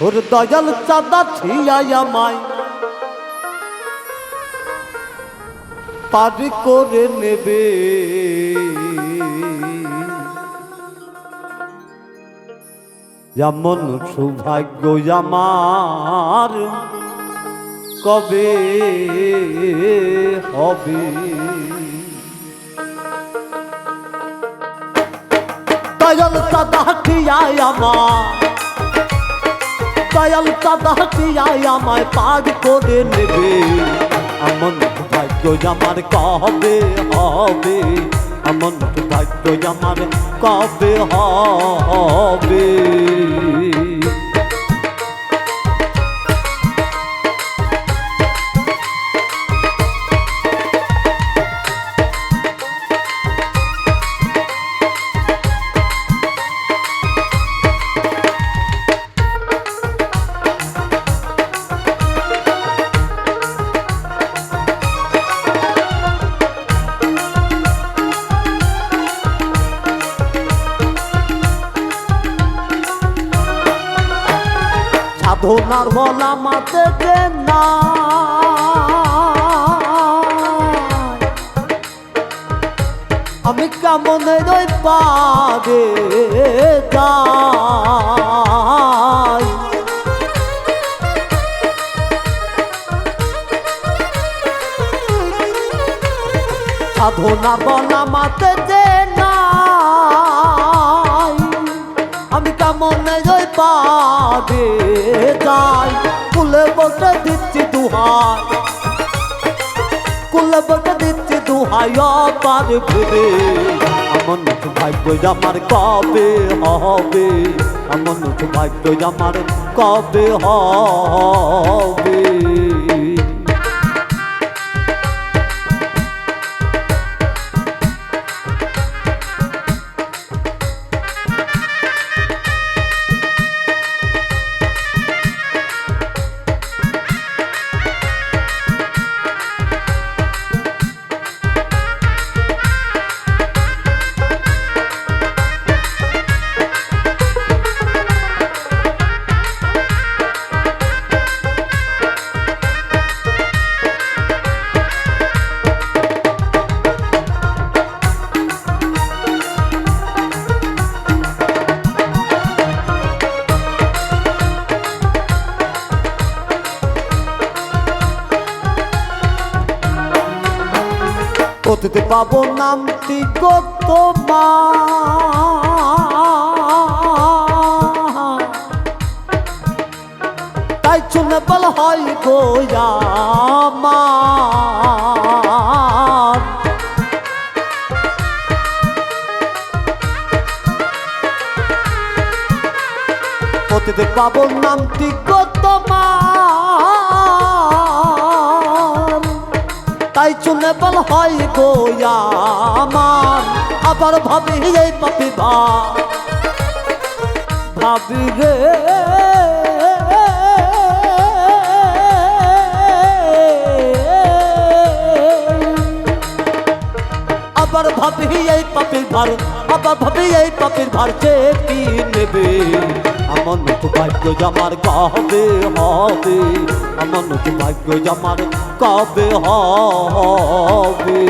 ওর দয়াল চাঁদা ছিয়াই আমায়। পারি করে নেবে। যেমন সৌভাগ্য আমার। কবে হবে? দয়াল ছিয়াই আমার দয়াল কাদাটিয়ায় আমায় পার করে নেবে। এমন ভাগ্য আমার কবে হবে? এমন ভাগ্য আমার কবে হবে? সাধনার বলা মাতে না। আমি কেমন রই যাই? সাধনা বলা মাতে পাবে যাই কুলে বটে দিচ্ছি দুহাই কুলে বটে দিচ্ছি দুহাই অপার আমার নতুন ভাগ্য আমার কবে হবে? এমন ভাগ্য আমার কবে হবে? করতে পাবো নামটি কত তাই শুনে বল হয় গোয়া আমার করতে পাবো নামটি কত তাই শুনে বল হয় গোয়া আমার। আবার ভাবি এই পাপি ভা ভাবি রে। আবার ভাবি এই পাপির ভার, আবার ভাবি এই পাপির ভার যে কি নেবে? আমার নতুন ভাগ্য জামার কবে হবে আমার নতুন ভাগ্য জামার কবে হবে?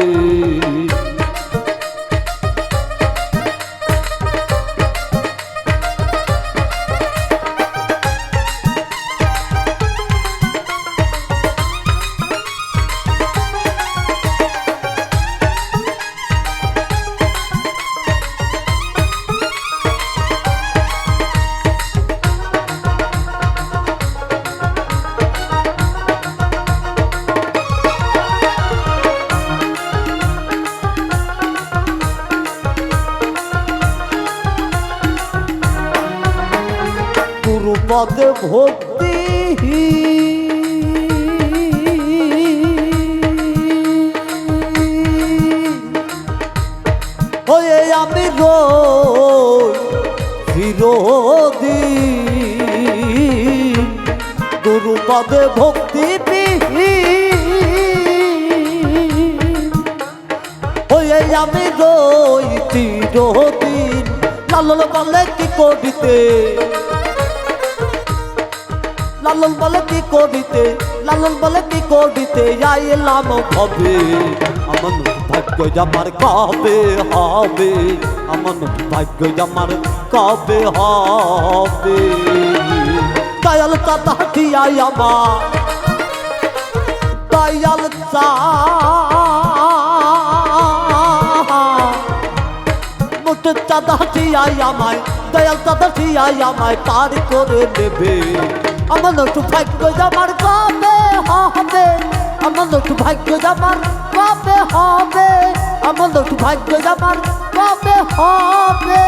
গুরুপদে ভক্তি হয়ে আমি রোদি গুরুপদে ভক্তি বিহীন হয়ে আমি রই চিরদিন লালন বলে কি করিতে? লালন বলে কি করিতে লালন বলে কি করিতে আইলাম ভবে। আমার ভাগ্য জামার কবে হবে, আমার ভাগ্য জামার কবে হবে। দয়াল চাতা দিয়াই আমার, দয়াল চা চাঁদা দিয়াই আমায়, দয়াল চাঁদা দিয়াই আমায় পার করে নেবে। আমার একটু ভাগ্য জামার কবে হবে। আমার একটু ভাগ্য জামার কবে হবে। আমার একটু ভাগ্য জামার কবে হবে।